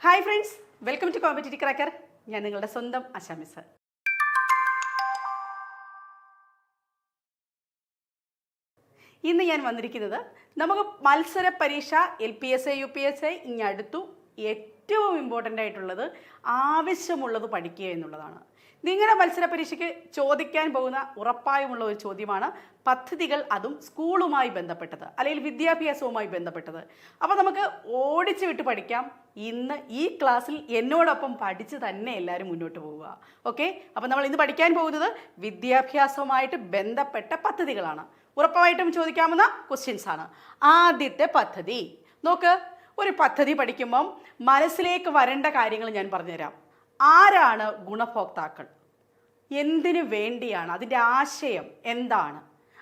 Hi friends welcome to competitive cracker ഞാൻ നിങ്ങളുടെ സ്വന്തം അശാമിസ് ഇന്ന് ഞാൻ വന്നിരിക്കുന്നത് നമുക്ക് മത്സര പരീക്ഷ L P S A U P S A അടുത്തു ഏറ്റവും ഇമ്പോർട്ടന്റ് ആയിട്ടുള്ളത് ആവശ്യമുള്ളത് പഠിക്കുക എന്നുള്ളതാണ്. നിങ്ങളുടെ മത്സര പരീക്ഷയ്ക്ക് ചോദിക്കാൻ പോകുന്ന ഉറപ്പായുമുള്ള ഒരു ചോദ്യമാണ് പദ്ധതികൾ അതും സ്കൂളുമായി ബന്ധപ്പെട്ടത് അല്ലെങ്കിൽ വിദ്യാഭ്യാസവുമായി ബന്ധപ്പെട്ടത്. അപ്പോൾ നമുക്ക് ഓടിച്ചു വിട്ട് പഠിക്കാം. ഇന്ന് ഈ ക്ലാസ്സിൽ എന്നോടൊപ്പം പഠിച്ച് തന്നെ എല്ലാവരും മുന്നോട്ട് പോവുക. ഓക്കെ? അപ്പോൾ നമ്മൾ ഇന്ന് പഠിക്കാൻ പോകുന്നത് വിദ്യാഭ്യാസവുമായിട്ട് ബന്ധപ്പെട്ട പദ്ധതികളാണ്. ഉറപ്പായിട്ടും ചോദിക്കാവുന്ന ക്വസ്റ്റ്യൻസ് ആണ്. ആദ്യത്തെ പദ്ധതി. നോക്ക് ഒരു പദ്ധതി പഠിക്കുമ്പം മനസ്സിലേക്ക് വരേണ്ട കാര്യങ്ങൾ ഞാൻ പറഞ്ഞുതരാം. ആരാണ് ഗുണഭോക്താക്കൾ? എന്തിനു വേണ്ടിയാണ്? അതിന്റെ ആശയം എന്താണ്?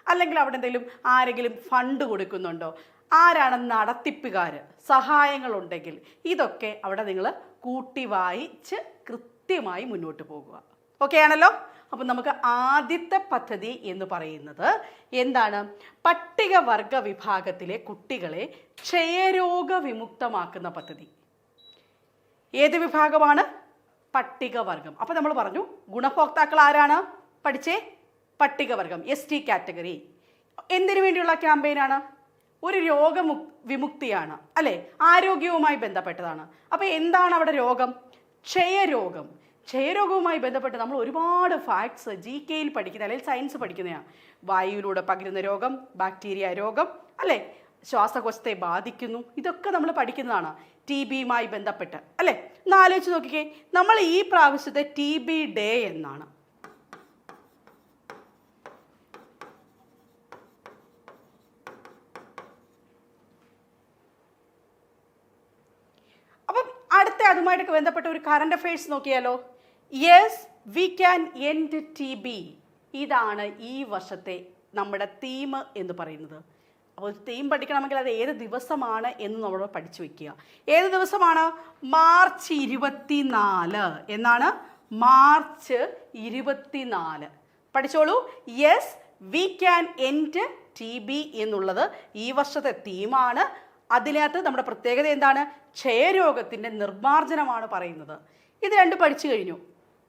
അല്ലെങ്കിൽ അവിടെ എന്തെങ്കിലും ആരെങ്കിലും ഫണ്ട് കൊടുക്കുന്നുണ്ടോ? ആരാണ് നടത്തിപ്പുകാർ? സഹായങ്ങളുണ്ടെങ്കിൽ ഇതൊക്കെ അവിടെ നിങ്ങൾ കൂട്ടി വായിച്ച് കൃത്യമായി മുന്നോട്ട് പോകുക. ഓക്കെ ആണല്ലോ? അപ്പം നമുക്ക് ആദ്യത്തെ പദ്ധതി എന്ന് പറയുന്നത് എന്താണ്? പട്ടികവർഗ വിഭാഗത്തിലെ കുട്ടികളെ ക്ഷയരോഗ വിമുക്തമാക്കുന്ന പദ്ധതി. ഏത് വിഭാഗമാണ്? പട്ടികവർഗം. അപ്പോൾ നമ്മൾ പറഞ്ഞു ഗുണഭോക്താക്കൾ ആരാണ്? പഠിച്ചേ പട്ടികവർഗം എസ് ടി കാറ്റഗറി എന്തിനു വേണ്ടിയുള്ള ക്യാമ്പയിനാണ് ഒരു രോഗമു വിമുക്തിയാണ് അല്ലെ? ആരോഗ്യവുമായി ബന്ധപ്പെട്ടതാണ്. അപ്പോൾ എന്താണ് അവിടെ രോഗം? ക്ഷയരോഗം. ക്ഷയരോഗവുമായി ബന്ധപ്പെട്ട് നമ്മൾ ഒരുപാട് ഫാക്ട്സ് ജി കെയിൽ പഠിക്കുന്ന അല്ലെങ്കിൽ സയൻസ് പഠിക്കുന്നതാണ്. വായുവിലൂടെ പകരുന്ന രോഗം ബാക്ടീരിയ രോഗം അല്ലേ? ശ്വാസകോശത്തെ ബാധിക്കുന്നു. ഇതൊക്കെ നമ്മൾ പഠിക്കുന്നതാണ് ടി ബിയുമായി ബന്ധപ്പെട്ട്. അല്ലേ? ഒന്ന് ആലോചിച്ച് നോക്കിക്കേ. നമ്മൾ ഈ പ്രാവശ്യത്തെ ടി ബി ഡേ എന്നാണ്. അപ്പം അടുത്ത അതുമായിട്ടൊക്കെ ബന്ധപ്പെട്ട ഒരു കറണ്ട് അഫയേഴ്സ് നോക്കിയാലോ? Yes we can end T B ഇതാണ് ഈ വർഷത്തെ നമ്മുടെ തീം എന്ന് പറയുന്നത്. ഒരു തീം പഠിക്കണമെങ്കിൽ അത് ഏത് ദിവസമാണ് എന്ന് നമ്മൾ പഠിച്ചു വെക്കുക. ഏത് ദിവസമാണ്? മാർച്ച് ഇരുപത്തിനാല് എന്നാണ് മാർച്ച് ഇരുപത്തിനാല്. പഠിച്ചോളൂ. Yes we can end T B എന്നുള്ളത് ഈ വർഷത്തെ തീമാണ് അതിനകത്ത് നമ്മുടെ പ്രത്യേകത എന്താണ്? ക്ഷയരോഗത്തിന്റെ നിർമ്മാർജനമാണ് പറയുന്നത്. ഇത് രണ്ട് പഠിച്ചു കഴിഞ്ഞു.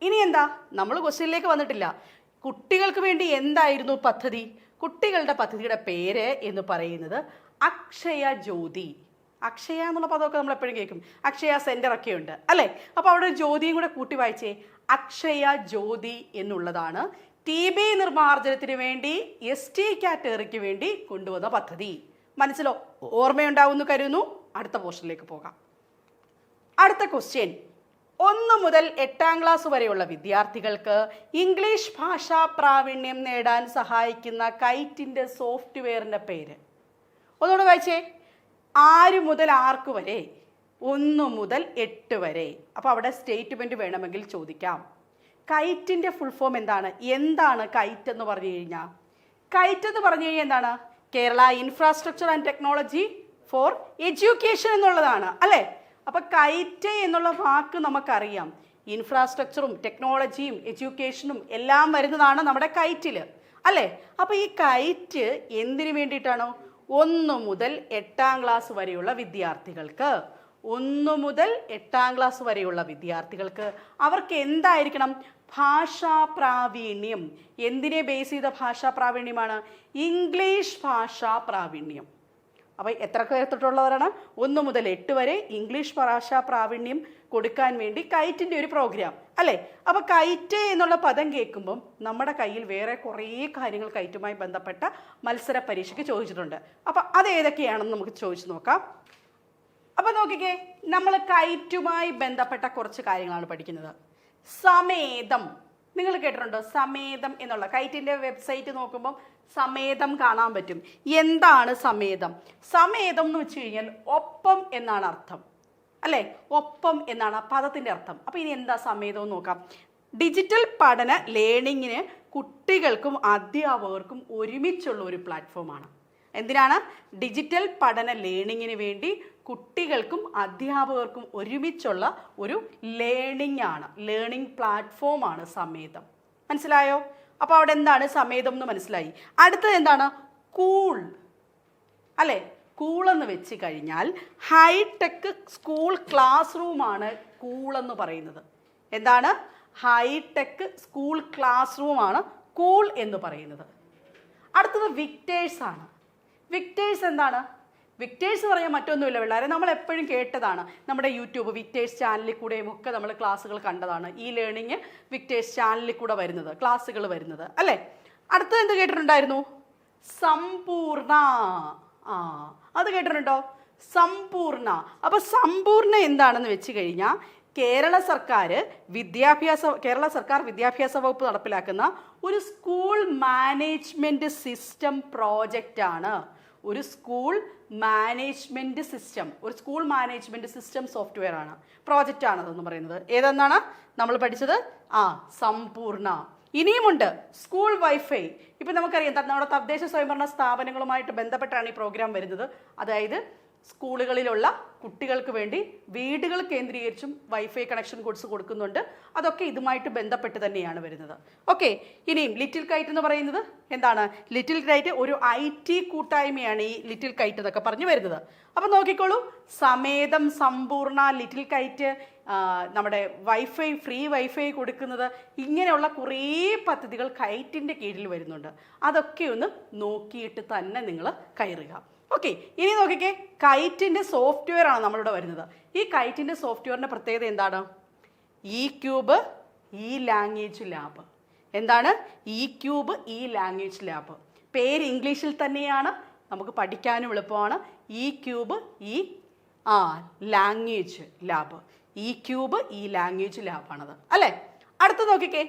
ഇനി എന്താ? നമ്മൾ ക്വസ്റ്റ്യനിലേക്ക് വന്നിട്ടില്ല. കുട്ടികൾക്ക് വേണ്ടി എന്തായിരുന്നു പദ്ധതി? കുട്ടികളുടെ പദ്ധതിയുടെ പേര് എന്ന് പറയുന്നത് അക്ഷയ ജ്യോതി. അക്ഷയ എന്നുള്ള പദമൊക്കെ നമ്മൾ എപ്പോഴും കേൾക്കും. അക്ഷയ സെന്റർ ഒക്കെ ഉണ്ട് അല്ലേ? അപ്പോൾ അവിടെ ജ്യോതിയും കൂടെ കൂട്ടി വായിച്ചേ. അക്ഷയ ജ്യോതി എന്നുള്ളതാണ് ടി ബി നിർമ്മാർജനത്തിന് വേണ്ടി എസ് ടി കാറ്റഗറിക്ക് വേണ്ടി കൊണ്ടുവന്ന പദ്ധതി. മനസ്സിലോ? ഓർമ്മയുണ്ടാവുമെന്ന് കരുതുന്നു. അടുത്ത പോർഷനിലേക്ക് പോകാം. അടുത്ത ക്വസ്റ്റ്യൻ ഒന്ന് മുതൽ എട്ടാം ക്ലാസ് വരെയുള്ള വിദ്യാർത്ഥികൾക്ക് ഇംഗ്ലീഷ് ഭാഷാ പ്രാവീണ്യം നേടാൻ സഹായിക്കുന്ന കൈറ്റിന്റെ സോഫ്റ്റ്വെയറിന്റെ പേര്. ഒന്നുകൂടെ വായിച്ചേ. ആര് മുതൽ ആർക്ക് വരെ? ഒന്ന് മുതൽ എട്ട് വരെ. അപ്പോൾ അവിടെ സ്റ്റേറ്റ്മെന്റ് വേണമെങ്കിൽ ചോദിക്കാം. കൈറ്റിന്റെ ഫുൾ ഫോം എന്താണ്? എന്താണ് കൈറ്റ് എന്ന് പറഞ്ഞു കഴിഞ്ഞാൽ കൈറ്റ് എന്ന് പറഞ്ഞു കഴിഞ്ഞാൽ എന്താണ്? Kerala infrastructure and technology for education എന്നുള്ളതാണ്. അല്ലേ? അപ്പൊ കൈറ്റ് എന്നുള്ള വാക്ക് നമുക്കറിയാം. ഇൻഫ്രാസ്ട്രക്ചറും ടെക്നോളജിയും എഡ്യൂക്കേഷനും എല്ലാം വരുന്നതാണ് നമ്മുടെ കൈറ്റിൽ അല്ലേ? അപ്പോൾ ഈ കൈറ്റ് എന്തിനു വേണ്ടിയിട്ടാണോ? ഒന്ന് മുതൽ എട്ടാം ക്ലാസ് വരെയുള്ള വിദ്യാർത്ഥികൾക്ക്. ഒന്ന് മുതൽ എട്ടാം ക്ലാസ് വരെയുള്ള വിദ്യാർത്ഥികൾക്ക് അവർക്ക് എന്തായിരിക്കണം? ഭാഷാ പ്രാവീണ്യം. എന്തിനെ ബേസ് ചെയ്ത ഭാഷാ പ്രാവീണ്യമാണ്? ഇംഗ്ലീഷ് ഭാഷാ പ്രാവീണ്യം. അപ്പോൾ എത്ര പേർത്തിട്ടുള്ളവരാണ് ഒന്ന് മുതൽ എട്ട് വരെ ഇംഗ്ലീഷ് ഭാഷാ പ്രാവീണ്യം കൊടുക്കാൻ വേണ്ടി കൈറ്റിന്റെ ഒരു പ്രോഗ്രാം അല്ലേ? അപ്പോൾ കൈറ്റ് എന്നുള്ള പദം കേൾക്കുമ്പം നമ്മുടെ കയ്യിൽ വേറെ കുറേ കാര്യങ്ങൾ കൈറ്റുമായി ബന്ധപ്പെട്ട മത്സര പരീക്ഷയ്ക്ക് ചോദിച്ചിട്ടുണ്ട്. അപ്പോൾ അത് ഏതൊക്കെയാണെന്ന് നമുക്ക് ചോദിച്ചു നോക്കാം. അപ്പോൾ നോക്കിക്കേ നമ്മൾ കൈറ്റുമായി ബന്ധപ്പെട്ട കുറച്ച് കാര്യങ്ങളാണ് പഠിക്കുന്നത്. സമേതം. നിങ്ങൾ കേട്ടിട്ടുണ്ടോ? സമേതം എന്നുള്ള കൈറ്റിന്റെ വെബ്സൈറ്റ് നോക്കുമ്പം സമേതം കാണാൻ പറ്റും. എന്താണ് സമേതം? സമേതം എന്ന് വെച്ച് കഴിഞ്ഞാൽ ഒപ്പം എന്നാണ് അർത്ഥം. അല്ലേ? ഒപ്പം എന്നാണ് ആ പദത്തിന്റെ അർത്ഥം. അപ്പോൾ ഇനി എന്താ സമേതം എന്ന് നോക്കാം. ഡിജിറ്റൽ പഠന ലേണിങ്ങിന് കുട്ടികൾക്കും അധ്യാപകർക്കും ഒരുമിച്ചുള്ള ഒരു പ്ലാറ്റ്ഫോമാണ് എന്തിനാണ്? ഡിജിറ്റൽ പഠന ലേണിങ്ങിന് വേണ്ടി കുട്ടികൾക്കും അധ്യാപകർക്കും ഒരുമിച്ചുള്ള ഒരു ലേണിംഗ് ആണ്. ലേണിംഗ് പ്ലാറ്റ്ഫോമാണ് സമേതം. മനസ്സിലായോ? അപ്പോൾ അവിടെ എന്താണ്? സമേതം എന്ന് മനസ്സിലായി. അടുത്തത് എന്താണ്? കൂൾ. അല്ലേ? കൂളെന്ന് വെച്ച് കഴിഞ്ഞാൽ ഹൈടെക് സ്കൂൾ ക്ലാസ് റൂമാണ് എന്ന് പറയുന്നത്. എന്താണ്? ഹൈടെക് സ്കൂൾ ക്ലാസ് റൂമാണ് കൂൾ എന്ന് പറയുന്നത്. അടുത്തത് വിക്ടേഴ്സ് ആണ്. വിക്ടേഴ്സ് എന്താണ്? വിക്ടേഴ്സ് പറയാൻ മറ്റൊന്നുമില്ല പിള്ളേരെ. നമ്മൾ എപ്പോഴും കേട്ടതാണ് നമ്മുടെ യൂട്യൂബ് വിക്ടേഴ്സ് ചാനലിൽ കൂടെയും ഒക്കെ നമ്മൾ ക്ലാസ്സുകൾ കണ്ടതാണ്. ഈ ലേണിംഗ് വിക്ടേഴ്സ് ചാനലിൽ കൂടെ വരുന്നത് ക്ലാസ്സുകൾ വരുന്നത്. അല്ലേ? അടുത്തത് എന്ത് കേട്ടിട്ടുണ്ടായിരുന്നു? സമ്പൂർണ. ആ അത് കേട്ടിട്ടുണ്ടോ? സമ്പൂർണ. അപ്പോൾ സമ്പൂർണ എന്താണെന്ന് വെച്ച് കഴിഞ്ഞാൽ കേരള സർക്കാർ വിദ്യാഭ്യാസ കേരള സർക്കാർ വിദ്യാഭ്യാസ വകുപ്പ് നടപ്പിലാക്കുന്ന ഒരു സ്കൂൾ മാനേജ്മെന്റ് സിസ്റ്റം പ്രോജക്റ്റ് ആണ്. ഒരു സ്കൂൾ മാനേജ്മെന്റ് സിസ്റ്റം ഒരു സ്കൂൾ മാനേജ്മെന്റ് സിസ്റ്റം സോഫ്റ്റ്വെയർ ആണ്. പ്രോജക്റ്റ് ആണ് അതെന്ന് പറയുന്നത്. ഏതെന്നാണ്? നമ്മൾ പഠിച്ചത്? ആ സമ്പൂർണ ഇനിയുമുണ്ട് സ്കൂൾ വൈഫൈ. ഇപ്പം നമുക്കറിയാം നമ്മുടെ തദ്ദേശ സ്വയംഭരണ സ്ഥാപനങ്ങളുമായിട്ട് ബന്ധപ്പെട്ടാണ് ഈ പ്രോഗ്രാം വരുന്നത്. അതായത് സ്കൂളുകളിലുള്ള കുട്ടികൾക്ക് വേണ്ടി വീടുകൾ കേന്ദ്രീകരിച്ചും വൈഫൈ കണക്ഷൻ കോഴ്സ് കൊടുക്കുന്നുണ്ട്. അതൊക്കെ ഇതുമായിട്ട് ബന്ധപ്പെട്ട് തന്നെയാണ് വരുന്നത്. ഓക്കെ ഇനിയും ലിറ്റിൽ കൈറ്റ് എന്ന് പറയുന്നത് എന്താണ്? ലിറ്റിൽ കൈറ്റ് ഒരു ഐ ടി കൂട്ടായ്മയാണ് ഈ ലിറ്റിൽ കൈറ്റ് എന്നൊക്കെ പറഞ്ഞു വരുന്നത്. അപ്പം നോക്കിക്കോളൂ സമേതം സമ്പൂർണ ലിറ്റിൽ കൈറ്റ് നമ്മുടെ വൈഫൈ ഫ്രീ വൈഫൈ കൊടുക്കുന്നത് ഇങ്ങനെയുള്ള കുറേ പദ്ധതികൾ കൈറ്റിന്റെ കീഴിൽ വരുന്നുണ്ട്. അതൊക്കെ ഒന്ന് നോക്കിയിട്ട് തന്നെ നിങ്ങൾ കയറുക. ഓക്കെ ഇനി നോക്കിക്കേ കൈറ്റിന്റെ സോഫ്റ്റ്വെയർ ആണ് നമ്മളിവിടെ വരുന്നത്. ഈ കൈറ്റിന്റെ സോഫ്റ്റ്വെയറിന്റെ പ്രത്യേകത എന്താണ്? E cube E language lab എന്താണ്? E cube E language lab പേര് ഇംഗ്ലീഷിൽ തന്നെയാണ് നമുക്ക് പഠിക്കാനും എളുപ്പമാണ്. ഇ ക്യൂബ് ഇ ആ language lab E cube E language ലാബാണത് അല്ലേ? അടുത്ത് നോക്കിക്കേ.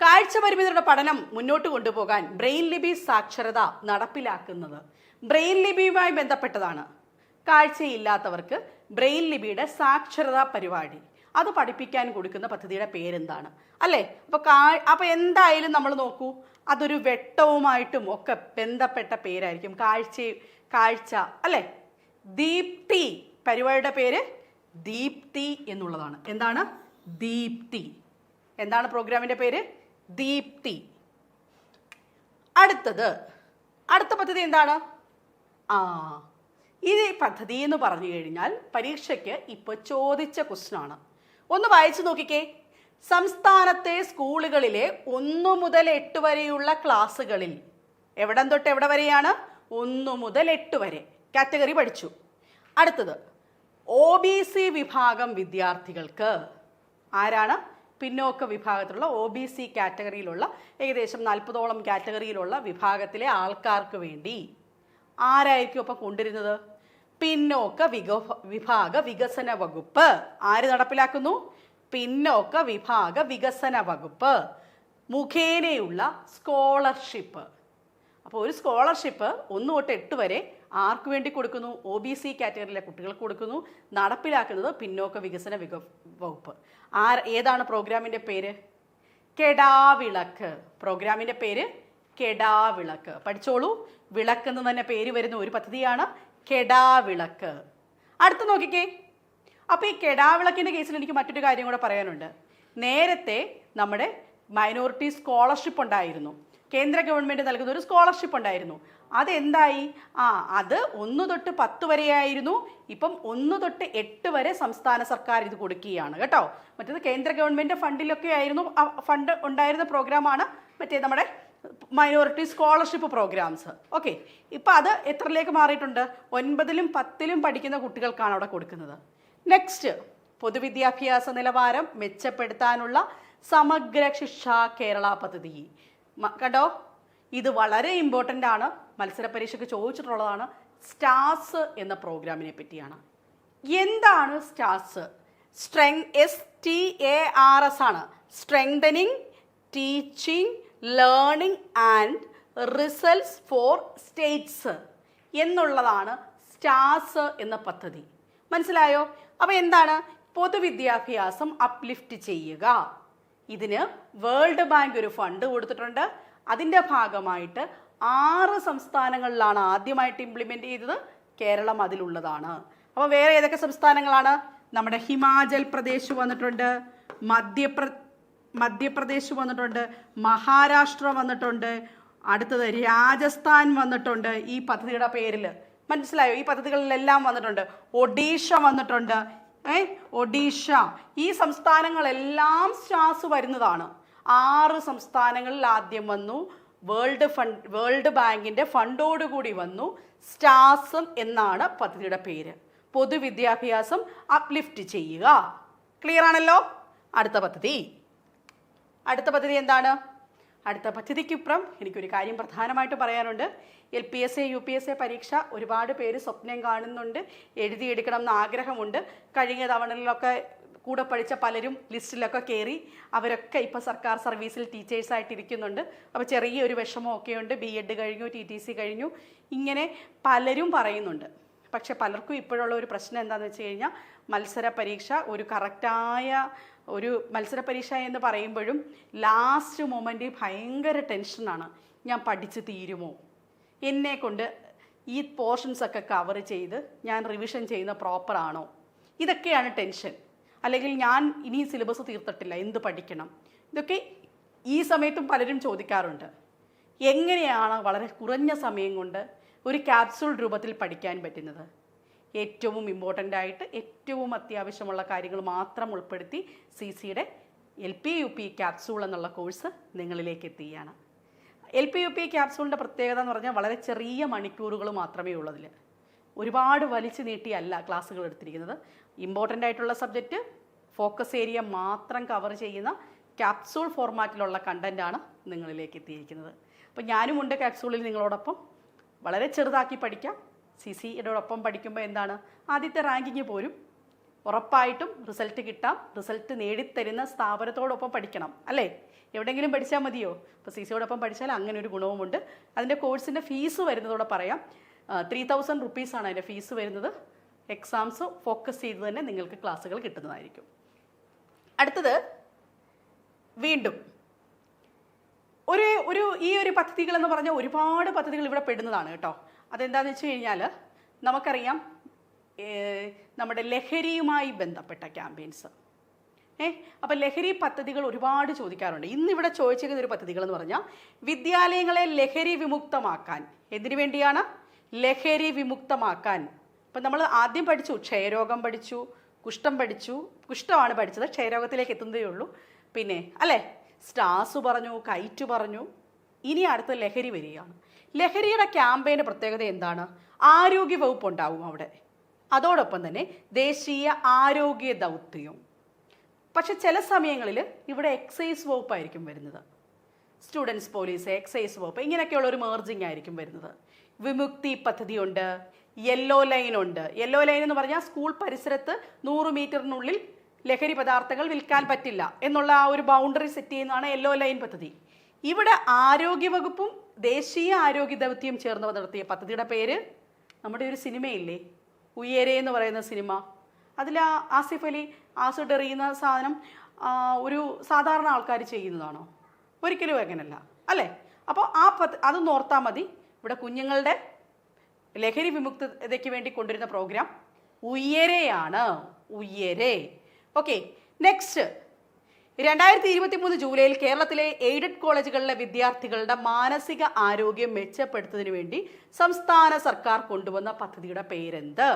കാഴ്ച പരിമിതരുടെ പഠനം മുന്നോട്ട് കൊണ്ടുപോകാൻ ബ്രെയിൻ ലിപി സാക്ഷരത നടപ്പിലാക്കുന്നത്. ബ്രെയിൻ ലിപിയുമായി ബന്ധപ്പെട്ടതാണ്. കാഴ്ചയില്ലാത്തവർക്ക് ബ്രെയിൻ ലിപിയുടെ സാക്ഷരതാ പരിപാടി. അത് പഠിപ്പിക്കാൻ കൊടുക്കുന്ന പദ്ധതിയുടെ പേരെന്താണ്? അല്ലേ? അപ്പോൾ കാ അപ്പൊ എന്തായാലും നമ്മൾ നോക്കൂ അതൊരു വെട്ടവുമായിട്ടും ഒക്കെ ബന്ധപ്പെട്ട പേരായിരിക്കും. കാഴ്ച കാഴ്ച അല്ലേ? ദീപ്തി പരിപാടിയുടെ പേര് ദീപ്തി എന്നുള്ളതാണ്. എന്താണ്? ദീപ്തി. എന്താണ് പ്രോഗ്രാമിന്റെ പേര്? ദീപ്തി. അടുത്തത് അടുത്ത പദ്ധതി എന്താണ്? ആ ഈ പദ്ധതി എന്ന് പറഞ്ഞു കഴിഞ്ഞാൽ പരീക്ഷയ്ക്ക് ഇപ്പോൾ ചോദിച്ച ക്വസ്റ്റനാണ് ഒന്ന് വായിച്ചു നോക്കിക്കേ. സംസ്ഥാനത്തെ സ്കൂളുകളിലെ ഒന്നു മുതൽ എട്ട് വരെയുള്ള ക്ലാസ്സുകളിൽ എവിടം തൊട്ട് എവിടെ വരെയാണ്? ഒന്ന് മുതൽ എട്ട് വരെ. കാറ്റഗറി പഠിച്ചു. അടുത്തത് ഒ ബി സി വിഭാഗം വിദ്യാർത്ഥികൾക്ക് ആരാണ്? പിന്നോക്ക വിഭാഗത്തിലുള്ള ഒ ബി സി കാറ്റഗറിയിലുള്ള ഏകദേശം നാൽപ്പതോളം കാറ്റഗറിയിലുള്ള വിഭാഗത്തിലെ ആൾക്കാർക്ക് വേണ്ടി ആരായിരിക്കും അപ്പം കൊണ്ടുവരുന്നത്? പിന്നോക്ക വിക വിഭാഗ വികസന വകുപ്പ് ആര് നടപ്പിലാക്കുന്നു? പിന്നോക്ക വിഭാഗ വികസന വകുപ്പ്. മുഖേനയുള്ള സ്കോളർഷിപ്പ്. അപ്പോൾ ഒരു സ്കോളർഷിപ്പ് ഒന്ന് തൊട്ട് എട്ട് വരെ ആർക്ക് വേണ്ടി കൊടുക്കുന്നു? ഒ ബി സി കാറ്റഗറിയിലെ കുട്ടികൾക്ക് കൊടുക്കുന്നു. നടപ്പിലാക്കുന്നത് പിന്നോക്ക വികസന വിക വകുപ്പ്. ആർ ഏതാണ് പ്രോഗ്രാമിന്റെ പേര്? കെടാവിളക്ക്. പ്രോഗ്രാമിന്റെ പേര് കെടാവിളക്ക്. പഠിച്ചോളൂ. വിളക്ക് എന്ന് തന്നെ പേര് വരുന്ന ഒരു പദ്ധതിയാണ് കെടാവിളക്ക്. അടുത്ത് നോക്കിക്കേ. അപ്പോൾ ഈ കെടാവിളക്കിന്റെ കേസിൽ എനിക്ക് മറ്റൊരു കാര്യം കൂടെ പറയാനുണ്ട്. നേരത്തെ നമ്മുടെ മൈനോറിറ്റി സ്കോളർഷിപ്പ് ഉണ്ടായിരുന്നു. കേന്ദ്ര ഗവൺമെന്റ് നൽകുന്ന ഒരു സ്കോളർഷിപ്പ് ഉണ്ടായിരുന്നു. അതെന്തായി? ആ അത് ഒന്ന് തൊട്ട് പത്ത് വരെയായിരുന്നു. ഇപ്പം ഒന്ന് തൊട്ട് എട്ട് വരെ സംസ്ഥാന സർക്കാർ ഇത് കൊടുക്കുകയാണ് കേട്ടോ. മറ്റേത് കേന്ദ്ര ഗവൺമെന്റ് ഫണ്ടിലൊക്കെ ആയിരുന്നു. ഫണ്ട് ഉണ്ടായിരുന്ന പ്രോഗ്രാമാണ് മറ്റേ നമ്മുടെ മൈനോറിറ്റി സ്കോളർഷിപ്പ് പ്രോഗ്രാംസ്. ഓക്കെ ഇപ്പം അത് എത്രയിലേക്ക് മാറിയിട്ടുണ്ട്? ഒൻപതിലും പത്തിലും പഠിക്കുന്ന കുട്ടികൾക്കാണ് അവിടെ കൊടുക്കുന്നത്. നെക്സ്റ്റ് പൊതുവിദ്യാഭ്യാസ നിലവാരം മെച്ചപ്പെടുത്താനുള്ള സമഗ്ര ശിക്ഷ കേരള പദ്ധതി. കണ്ടോ? ഇത് വളരെ ഇമ്പോർട്ടന്റ് ആണ്. മത്സര പരീക്ഷയ്ക്ക് ചോദിച്ചിട്ടുള്ളതാണ് സ്റ്റാർസ് എന്ന പ്രോഗ്രാമിനെ പറ്റിയാണ്. എന്താണ് STARS? Strength S T A R S ആണ്. Strengthening teaching learning and results for states എന്നുള്ളതാണ് സ്റ്റാർസ് എന്ന പദ്ധതി. മനസ്സിലായോ? അപ്പോൾ എന്താണ്? പൊതുവിദ്യാഭ്യാസം അപ്ലിഫ്റ്റ് ചെയ്യുക. ഇതിന് വേൾഡ് ബാങ്ക് ഒരു ഫണ്ട് കൊടുത്തിട്ടുണ്ട്. അതിന്റെ ഭാഗമായിട്ട് ആറ് സംസ്ഥാനങ്ങളിലാണ് ആദ്യമായിട്ട് ഇംപ്ലിമെന്റ് ചെയ്തത്. കേരളം അതിലുള്ളതാണ്. അപ്പോൾ വേറെ ഏതൊക്കെ സംസ്ഥാനങ്ങളാണ്? നമ്മുടെ ഹിമാചൽ പ്രദേശ് വന്നിട്ടുണ്ട് മധ്യപ്ര മധ്യപ്രദേശ് വന്നിട്ടുണ്ട് മഹാരാഷ്ട്ര വന്നിട്ടുണ്ട് അടുത്തത് രാജസ്ഥാൻ വന്നിട്ടുണ്ട്. ഈ പദ്ധതിയുടെ പേരിൽ മനസ്സിലായോ? ഈ പദ്ധതികളിലെല്ലാം വന്നിട്ടുണ്ട്. ഒഡീഷ വന്നിട്ടുണ്ട്. ഏ? ഒഡീഷ. ഈ സംസ്ഥാനങ്ങളെല്ലാം സ്റ്റാസ് വരുന്നതാണ്. ആറ് സംസ്ഥാനങ്ങളിൽ ആദ്യം വന്നു. വേൾഡ് ഫണ്ട് വേൾഡ് ബാങ്കിന്റെ ഫണ്ടോടുകൂടി വന്നു. സ്റ്റാസം എന്നാണ് പദ്ധതിയുടെ പേര്. പൊതുവിദ്യാഭ്യാസം അപ്ലിഫ്റ്റ് ചെയ്യുക. ക്ലിയർ ആണല്ലോ അടുത്ത പദ്ധതി. അടുത്ത പദ്ധതി എന്താണ്? അടുത്ത പദ്ധതിക്കിപ്പുറം എനിക്കൊരു കാര്യം പ്രധാനമായിട്ട് പറയാനുണ്ട്. L P S A U P S A പരീക്ഷ ഒരുപാട് പേര് സ്വപ്നം കാണുന്നുണ്ട്. എഴുതിയെടുക്കണം എന്ന് ആഗ്രഹമുണ്ട്. കഴിഞ്ഞ തവണകളിലൊക്കെ കൂടെ പഠിച്ച പലരും ലിസ്റ്റിലൊക്കെ കയറി അവരൊക്കെ ഇപ്പോൾ സർക്കാർ സർവീസിൽ ടീച്ചേഴ്സായിട്ട് ഇരിക്കുന്നുണ്ട് അപ്പോൾ ചെറിയൊരു വിഷമമൊക്കെ ഉണ്ട് ബി എഡ് കഴിഞ്ഞു ടി ടി സി കഴിഞ്ഞു. ഇങ്ങനെ പലരും പറയുന്നുണ്ട്. പക്ഷെ പലർക്കും ഇപ്പോഴുള്ള ഒരു പ്രശ്നം എന്താണെന്ന് വെച്ച് കഴിഞ്ഞാൽ മത്സര പരീക്ഷ ഒരു കറക്റ്റായ ഒരു മത്സര പരീക്ഷ എന്ന് പറയുമ്പോഴും ലാസ്റ്റ് മൊമെന്റ് ഭയങ്കര ടെൻഷനാണ് ഞാൻ പഠിച്ച് തീരുമോ? എന്നെ കൊണ്ട് ഈ പോർഷൻസൊക്കെ കവർ ചെയ്ത് ഞാൻ റിവിഷൻ ചെയ്യുന്ന പ്രോപ്പർ ആണോ? ഇതൊക്കെയാണ് ടെൻഷൻ അല്ലെങ്കിൽ ഞാൻ ഇനി സിലബസ് തീർത്തിട്ടില്ല എന്ത് പഠിക്കണം? ഇതൊക്കെ ഈ സമയത്തും പലരും ചോദിക്കാറുണ്ട്. എങ്ങനെയാണ് വളരെ കുറഞ്ഞ സമയം കൊണ്ട് ഒരു ക്യാപ്സൂൾ രൂപത്തിൽ പഠിക്കാൻ പറ്റുന്നത്? ഏറ്റവും ഇമ്പോർട്ടന്റ് ആയിട്ട് ഏറ്റവും അത്യാവശ്യമുള്ള കാര്യങ്ങൾ മാത്രം ഉൾപ്പെടുത്തി സി സിയുടെ L P U P capsule എന്നുള്ള കോഴ്സ് നിങ്ങളിലേക്ക് എത്തുകയാണ് എൽ പി യു പി ക്യാപ്സൂളിന്റെ പ്രത്യേകത എന്ന് പറഞ്ഞാൽ വളരെ ചെറിയ മണിക്കൂറുകൾ മാത്രമേ ഉള്ളതിൽ ഒരുപാട് വലിച്ചു നീട്ടിയല്ല ക്ലാസ്സുകൾ എടുത്തിരിക്കുന്നത്. ഇമ്പോർട്ടന്റ് ആയിട്ടുള്ള സബ്ജക്റ്റ് ഫോക്കസ് ഏരിയ മാത്രം കവർ ചെയ്യുന്ന ക്യാപ്സൂൾ ഫോർമാറ്റിലുള്ള കണ്ടന്റാണ് നിങ്ങളിലേക്ക് എത്തിയിരിക്കുന്നത്. അപ്പോൾ ഞാനും ഉണ്ട് ക്യാപ്സൂളിൽ നിങ്ങളോടൊപ്പം. വളരെ ചെറുതാക്കി പഠിക്കാം. സി സിയോടൊപ്പം പഠിക്കുമ്പോൾ എന്താണ്? ആദ്യത്തെ റാങ്കിങ് പോരും ഉറപ്പായിട്ടും റിസൾട്ട് കിട്ടാം. റിസൾട്ട് നേടിത്തരുന്ന സ്ഥാപനത്തോടൊപ്പം പഠിക്കണം അല്ലേ? എവിടെയെങ്കിലും പഠിച്ചാൽ മതിയോ? ഇപ്പോൾ സി സിയോടൊപ്പം പഠിച്ചാൽ അങ്ങനെ ഒരു ഗുണവുമുണ്ട്. അതിന്റെ കോഴ്സിന്റെ ഫീസ് വരുന്നതോടെ പറയാം. ത്രീ തൗസൻഡ് റുപ്പീസാണ് അതിന്റെ ഫീസ് വരുന്നത്. എക്സാംസ് ഫോക്കസ് ചെയ്ത് തന്നെ നിങ്ങൾക്ക് ക്ലാസ്സുകൾ കിട്ടുന്നതായിരിക്കും. അടുത്തത് വീണ്ടും. ഒരു ഒരു ഈ ഒരു പദ്ധതികൾ എന്ന് പറഞ്ഞാൽ ഒരുപാട് പദ്ധതികൾ ഇവിടെ പെടുന്നതാണ് കേട്ടോ. അതെന്താണെന്ന് വെച്ച് കഴിഞ്ഞാൽ നമുക്കറിയാം നമ്മുടെ ലഹരിയുമായി ബന്ധപ്പെട്ട ക്യാമ്പയിൻസ്. ഏ അപ്പം ലഹരി പദ്ധതികൾ ഒരുപാട് ചോദിക്കാറുണ്ട്. ഇന്നിവിടെ ചോദിച്ചിരിക്കുന്ന ഒരു പദ്ധതികൾ എന്ന് പറഞ്ഞാൽ വിദ്യാലയങ്ങളെ ലഹരി വിമുക്തമാക്കാൻ. എന്തിനു വേണ്ടിയാണ്? ലഹരി വിമുക്തമാക്കാൻ. ഇപ്പം നമ്മൾ ആദ്യം പഠിച്ചു ക്ഷയരോഗം പഠിച്ചു കുഷ്ഠം പഠിച്ചു. കുഷ്ഠമാണ് പഠിച്ചത് ക്ഷയരോഗത്തിലേക്ക് എത്തുന്നതേ ഉള്ളൂ. പിന്നെ അല്ലേ? സ്റ്റാസ് പറഞ്ഞു കൈറ്റ് പറഞ്ഞു. ഇനി അടുത്ത ലഹരി വരികയാണ്. ലഹരിയുടെ ക്യാമ്പയിന്റെ പ്രത്യേകത എന്താണ്? ആരോഗ്യ വകുപ്പ് ഉണ്ടാവും അവിടെ. അതോടൊപ്പം തന്നെ ദേശീയ ആരോഗ്യ ദൗത്യം. പക്ഷെ ചില സമയങ്ങളിൽ ഇവിടെ എക്സൈസ് വകുപ്പായിരിക്കും വരുന്നത്. സ്റ്റുഡൻസ് പോലീസ് എക്സൈസ് വകുപ്പ് ഇങ്ങനെയൊക്കെയുള്ള ഒരു മേർജിങ് ആയിരിക്കും വരുന്നത്. വിമുക്തി പദ്ധതിയുണ്ട് യെല്ലോ ലൈൻ ഉണ്ട്. യെല്ലോ ലൈൻ എന്ന് പറഞ്ഞാൽ സ്കൂൾ പരിസരത്ത് നൂറ് മീറ്ററിനുള്ളിൽ ലഹരി പദാർത്ഥങ്ങൾ വിൽക്കാൻ പറ്റില്ല എന്നുള്ള ആ ഒരു ബൗണ്ടറി സെറ്റ് ചെയ്യുന്നതാണ് യെല്ലോ ലൈൻ പദ്ധതി. ഇവിടെ ആരോഗ്യവകുപ്പും ദേശീയ ആരോഗ്യ ദൗത്യം ചേർന്നവ നടത്തിയ പദ്ധതിയുടെ പേര് നമ്മുടെ ഒരു സിനിമയില്ലേ? ഉയരെ എന്ന് പറയുന്ന സിനിമ. അതിൽ ആസിഫ് അലി ആസിഡ് എറിയുന്ന സാധനം ഒരു സാധാരണ ആൾക്കാർ ചെയ്യുന്നതാണോ? ഒരിക്കലും അങ്ങനല്ല അല്ലേ? അപ്പോൾ ആ പദ്ധതി അതൊന്ന് ഓർത്താൽ മതി. ഇവിടെ കുഞ്ഞുങ്ങളുടെ ലഹരി വിമുക്തതയ്ക്ക് വേണ്ടി കൊണ്ടുവരുന്ന പ്രോഗ്രാം ഉയരെയാണ് ഉയരെ ഓക്കെ നെക്സ്റ്റ് രണ്ടായിരത്തി ഇരുപത്തി മൂന്ന് ജൂലൈയിൽ കേരളത്തിലെ എയ്ഡഡ് കോളേജുകളിലെ വിദ്യാർത്ഥികളുടെ മാനസിക ആരോഗ്യം മെച്ചപ്പെടുത്തുന്നതിന് വേണ്ടി സംസ്ഥാന സർക്കാർ കൊണ്ടുവന്ന പദ്ധതിയുടെ പേരെന്ത്?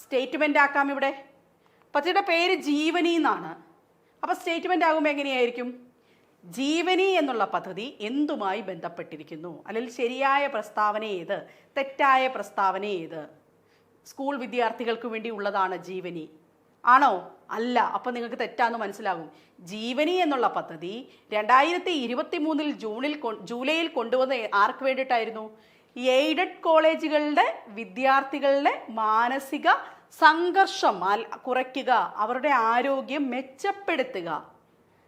സ്റ്റേറ്റ്മെന്റ് ആക്കാം ഇവിടെ. പദ്ധതിയുടെ പേര് ജീവനി എന്നാണ്. അപ്പോൾ സ്റ്റേറ്റ്മെന്റ് ആകുമ്പോൾ എങ്ങനെയായിരിക്കും? ജീവനി എന്നുള്ള പദ്ധതി എന്തുമായി ബന്ധപ്പെട്ടിരിക്കുന്നു? അല്ലെങ്കിൽ ശരിയായ പ്രസ്താവന ഏത്? തെറ്റായ പ്രസ്താവന ഏത്? സ്കൂൾ വിദ്യാർത്ഥികൾക്ക് വേണ്ടി ഉള്ളതാണ് ജീവനി. ആണോ? അല്ല. അപ്പം നിങ്ങൾക്ക് തെറ്റാന്ന് മനസ്സിലാകും. ജീവനി എന്നുള്ള പദ്ധതി രണ്ടായിരത്തി ഇരുപത്തി മൂന്നിൽ ജൂണിൽ ജൂലൈയിൽ കൊണ്ടുവന്ന ആർക്ക് വേണ്ടിയിട്ടായിരുന്നു? എയ്ഡഡ് കോളേജുകളുടെ വിദ്യാർത്ഥികളുടെ മാനസിക സംഘർഷം കുറയ്ക്കുക അവരുടെ ആരോഗ്യം മെച്ചപ്പെടുത്തുക.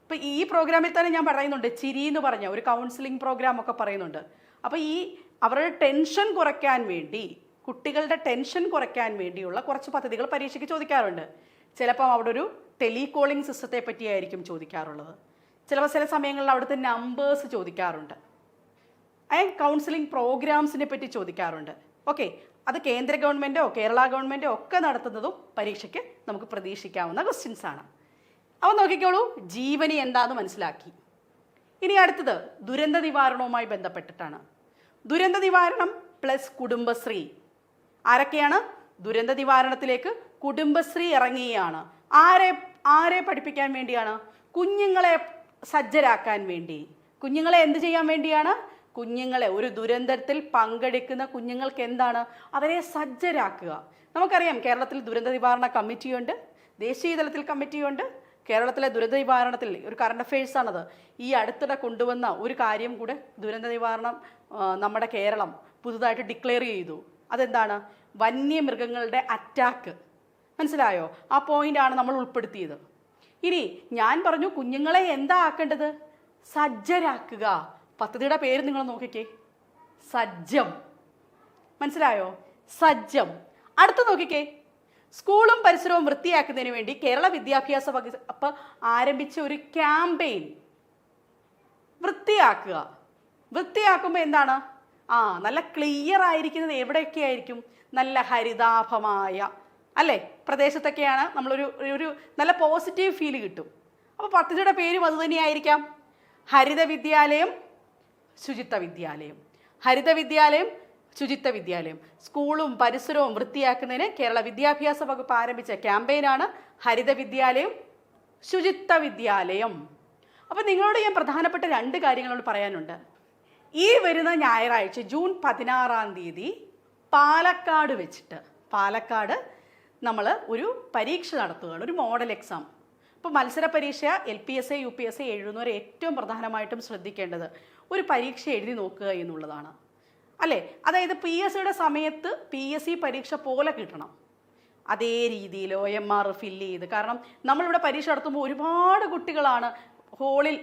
ഇപ്പൊ ഈ പ്രോഗ്രാമിൽ തന്നെ ഞാൻ പറയുന്നുണ്ട് ചിരി എന്ന് പറഞ്ഞ ഒരു കൗൺസിലിംഗ് പ്രോഗ്രാം ഒക്കെ പറയുന്നുണ്ട്. അപ്പോൾ ഈ അവരുടെ ടെൻഷൻ കുറയ്ക്കാൻ വേണ്ടി കുട്ടികളുടെ ടെൻഷൻ കുറയ്ക്കാൻ വേണ്ടിയുള്ള കുറച്ച് പദ്ധതികൾ പരീക്ഷയ്ക്ക് ചോദിക്കാറുണ്ട്. ചിലപ്പം അവിടെ ഒരു ടെലികോളിംഗ് സിസ്റ്റത്തെ പറ്റിയായിരിക്കും ചോദിക്കാറുള്ളത്. ചിലപ്പോൾ ചില സമയങ്ങളിൽ അവിടുത്തെ നമ്പേഴ്സ് ചോദിക്കാറുണ്ട്. ആൻഡ് കൗൺസിലിംഗ് പ്രോഗ്രാംസിനെ പറ്റി ചോദിക്കാറുണ്ട്. ഓക്കെ അത് കേന്ദ്ര ഗവൺമെന്റോ കേരള ഗവൺമെന്റോ ഒക്കെ നടത്തുന്നതും പരീക്ഷയ്ക്ക് നമുക്ക് പ്രതീക്ഷിക്കാവുന്ന ക്വസ്റ്റ്യൻസ് ആണ്. അവ നോക്കിക്കോളൂ ജീവനി എന്താന്ന് മനസ്സിലാക്കി. ഇനി അടുത്തത് ദുരന്ത നിവാരണവുമായി ബന്ധപ്പെട്ടിട്ടാണ്. ദുരന്ത നിവാരണം പ്ലസ് കുടുംബശ്രീ. ആരൊക്കെയാണ്? ദുരന്ത നിവാരണത്തിലേക്ക് കുടുംബശ്രീ ഇറങ്ങിയാണ്. ആരെ ആരെ പഠിപ്പിക്കാൻ വേണ്ടിയാണ്? കുഞ്ഞുങ്ങളെ സജ്ജരാക്കാൻ വേണ്ടി. കുഞ്ഞുങ്ങളെ എന്ത് ചെയ്യാൻ വേണ്ടിയാണ്? കുഞ്ഞുങ്ങളെ ഒരു ദുരന്തത്തിൽ പങ്കെടുക്കുന്ന കുഞ്ഞുങ്ങൾക്ക് എന്താണ്? അവരെ സജ്ജരാക്കുക. നമുക്കറിയാം കേരളത്തിൽ ദുരന്ത നിവാരണ കമ്മിറ്റിയുണ്ട് ദേശീയ തലത്തിൽ കമ്മിറ്റിയുണ്ട് കേരളത്തിലെ ദുരന്ത നിവാരണത്തിൽ ഒരു കറണ്ട് അഫയേഴ്സ് ആണത്. ഈ അടുത്തിടെ കൊണ്ടുവന്ന ഒരു കാര്യം കൂടെ ദുരന്ത നിവാരണം നമ്മുടെ കേരളം പുതുതായിട്ട് ഡിക്ലെയർ ചെയ്തു. അതെന്താണ്? വന്യമൃഗങ്ങളുടെ അറ്റാക്ക് മനസ്സിലായോ? ആ പോയിന്റ് ആണ് നമ്മൾ ഉൾപ്പെടുത്തിയത്. ഇനി ഞാൻ പറഞ്ഞു കുഞ്ഞുങ്ങളെ എന്താ ആക്കേണ്ടത്? സജ്ജരാക്കുക. പദ്ധതിയുടെ പേര് നിങ്ങൾ നോക്കിക്കേ. സജ്ജം. മനസ്സിലായോ? സജ്ജം. അടുത്ത് നോക്കിക്കേ. സ്കൂളും പരിസരവും വൃത്തിയാക്കുന്നതിന് വേണ്ടി കേരള വിദ്യാഭ്യാസ വകുപ്പ് ആരംഭിച്ച ഒരു ക്യാമ്പയിൻ. വൃത്തിയാക്കുക. വൃത്തിയാക്കുമ്പോൾ എന്താണ്? ആ നല്ല ക്ലിയർ ആയിരിക്കുന്നത് എവിടെയൊക്കെ ആയിരിക്കും നല്ല ഹരിതാഭമായ അല്ലേ? പ്രദേശത്തൊക്കെയാണ് നമ്മളൊരു ഒരു നല്ല പോസിറ്റീവ് ഫീൽ കിട്ടും. അപ്പോൾ പദ്ധതിയുടെ പേരും അതുതന്നെയായിരിക്കാം ഹരിത വിദ്യാലയം ശുചിത്വ വിദ്യാലയം. ഹരിത വിദ്യാലയം ശുചിത്വ വിദ്യാലയം. സ്കൂളും പരിസരവും വൃത്തിയാക്കുന്നതിന് കേരള വിദ്യാഭ്യാസ വകുപ്പ് ആരംഭിച്ച ക്യാമ്പയിനാണ് ഹരിത വിദ്യാലയം ശുചിത്വ വിദ്യാലയം. അപ്പോൾ നിങ്ങളോട് ഞാൻ പ്രധാനപ്പെട്ട രണ്ട് കാര്യങ്ങളോട് പറയാനുണ്ട്. ഈ വരുന്ന ഞായറാഴ്ച ജൂൺ പതിനാറാം തീയതി പാലക്കാട് വെച്ചിട്ട് പാലക്കാട് നമ്മൾ ഒരു പരീക്ഷ നടത്തുകയാണ് ഒരു മോഡൽ എക്സാം. ഇപ്പോൾ മത്സര പരീക്ഷ L P S A U P S A എഴുതുന്നവർ ഏറ്റവും പ്രധാനമായിട്ടും ശ്രദ്ധിക്കേണ്ടത് ഒരു പരീക്ഷ എഴുതി നോക്കുക എന്നുള്ളതാണ്. അല്ലേ? അതായത് പി എസ് സിയുടെ സമയത്ത് പി എസ് സി പരീക്ഷ പോലെ കിട്ടണം. അതേ രീതിയിൽ ഒ എം ആർ ഫില്ല് ചെയ്ത്. കാരണം നമ്മളിവിടെ പരീക്ഷ നടത്തുമ്പോൾ ഒരുപാട് കുട്ടികളാണ് ഹോളിൽ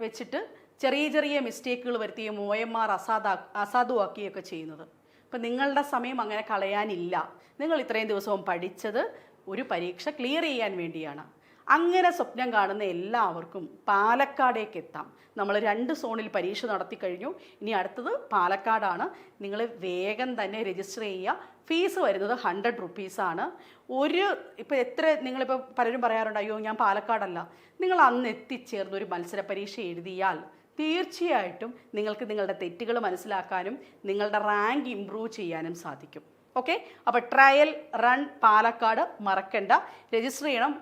വെച്ചിട്ട് ചെറിയ ചെറിയ മിസ്റ്റേക്കുകൾ വരുത്തിയും ഒ എം ആർ അസാധാ അസാധുവാക്കുകയൊക്കെ ചെയ്യുന്നത്. അപ്പം നിങ്ങളുടെ സമയം അങ്ങനെ കളയാനില്ല. നിങ്ങൾ ഇത്രയും ദിവസവും പഠിച്ചത് ഒരു പരീക്ഷ ക്ലിയർ ചെയ്യാൻ വേണ്ടിയാണ്. അങ്ങനെ സ്വപ്നം കാണുന്ന എല്ലാവർക്കും പാലക്കാടേക്ക് എത്താം. നമ്മൾ രണ്ട് സോണിൽ പരീക്ഷ നടത്തി കഴിഞ്ഞു. ഇനി അടുത്തത് പാലക്കാടാണ്. നിങ്ങൾ വേഗം തന്നെ രജിസ്റ്റർ ചെയ്യുക. ഫീസ് വരുന്നത് ഹൺഡ്രഡ് റുപ്പീസാണ് ഒരു ഇപ്പോൾ എത്ര നിങ്ങളിപ്പോൾ പലരും പറയാറുണ്ട് അയ്യോ ഞാൻ പാലക്കാടല്ല. നിങ്ങൾ അന്ന് എത്തിച്ചേർന്ന് ഒരു മത്സര പരീക്ഷ എഴുതിയാൽ തീർച്ചയായിട്ടും നിങ്ങൾക്ക് നിങ്ങളുടെ തെറ്റുകൾ മനസ്സിലാക്കാനും നിങ്ങളുടെ റാങ്ക് ഇംപ്രൂവ് ചെയ്യാനും സാധിക്കും. ഓക്കെ? അപ്പോൾ ട്രയൽ റൺ പാലക്കാട് മറക്കണ്ട. രജിസ്റ്റർ ചെയ്യണം.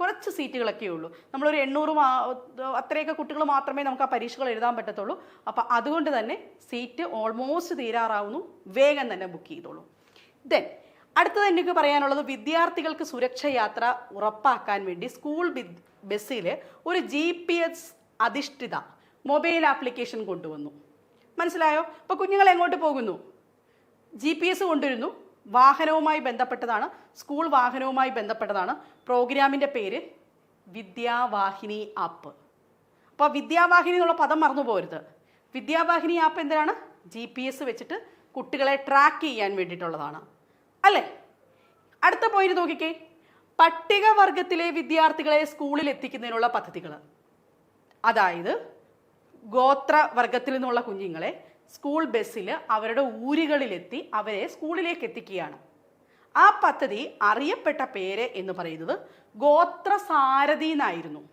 കുറച്ച് സീറ്റുകളൊക്കെ ഉള്ളൂ. നമ്മളൊരു എണ്ണൂറ് അത്രയൊക്കെ കുട്ടികൾ മാത്രമേ നമുക്ക് ആ പരീക്ഷകൾ എഴുതാൻ പറ്റത്തുള്ളൂ. അപ്പോൾ അതുകൊണ്ട് തന്നെ സീറ്റ് ഓൾമോസ്റ്റ് തീരാറാവുന്നു. വേഗം തന്നെ ബുക്ക് ചെയ്തോളൂ. ദെൻ അടുത്തത് എനിക്ക് പറയാനുള്ളത് വിദ്യാർത്ഥികൾക്ക് സുരക്ഷയാത്ര ഉറപ്പാക്കാൻ വേണ്ടി സ്കൂൾ ബസ്സിൽ ഒരു ജി പി എസ് അധിഷ്ഠിത മൊബൈൽ ആപ്ലിക്കേഷൻ കൊണ്ടുവന്നു. മനസ്സിലായോ? അപ്പോൾ കുഞ്ഞുങ്ങൾ എങ്ങോട്ട് പോകുന്നു? ജി പി എസ് കൊണ്ടുവരുന്നു. വാഹനവുമായി ബന്ധപ്പെട്ടതാണ്. സ്കൂൾ വാഹനവുമായി ബന്ധപ്പെട്ടതാണ്. പ്രോഗ്രാമിന്റെ പേര് വിദ്യാവാഹിനി ആപ്പ്. അപ്പോൾ വിദ്യാവാഹിനി എന്നുള്ള പദം മറന്നു പോരുത്. വിദ്യാവാഹിനി ആപ്പ് എന്തിനാണ്? ജി പി എസ് വെച്ചിട്ട് കുട്ടികളെ ട്രാക്ക് ചെയ്യാൻ വേണ്ടിയിട്ടുള്ളതാണ്. അല്ലേ? അടുത്ത പോയിന്റ് നോക്കിക്കേ. പട്ടികവർഗത്തിലെ വിദ്യാർത്ഥികളെ സ്കൂളിൽ എത്തിക്കുന്നതിനുള്ള പദ്ധതികൾ അതായത് ഗോത്ര വർഗത്തിൽ നിന്നുള്ള കുഞ്ഞുങ്ങളെ സ്കൂൾ ബസ്സിൽ അവരുടെ ഊരുകളിലെത്തി അവരെ സ്കൂളിലേക്ക് എത്തിക്കുകയാണ്. ആ പദ്ധതി അറിയപ്പെട്ട പേര് എന്ന് പറയുന്നത് ഗോത്രസാരഥി എന്നായിരുന്നു.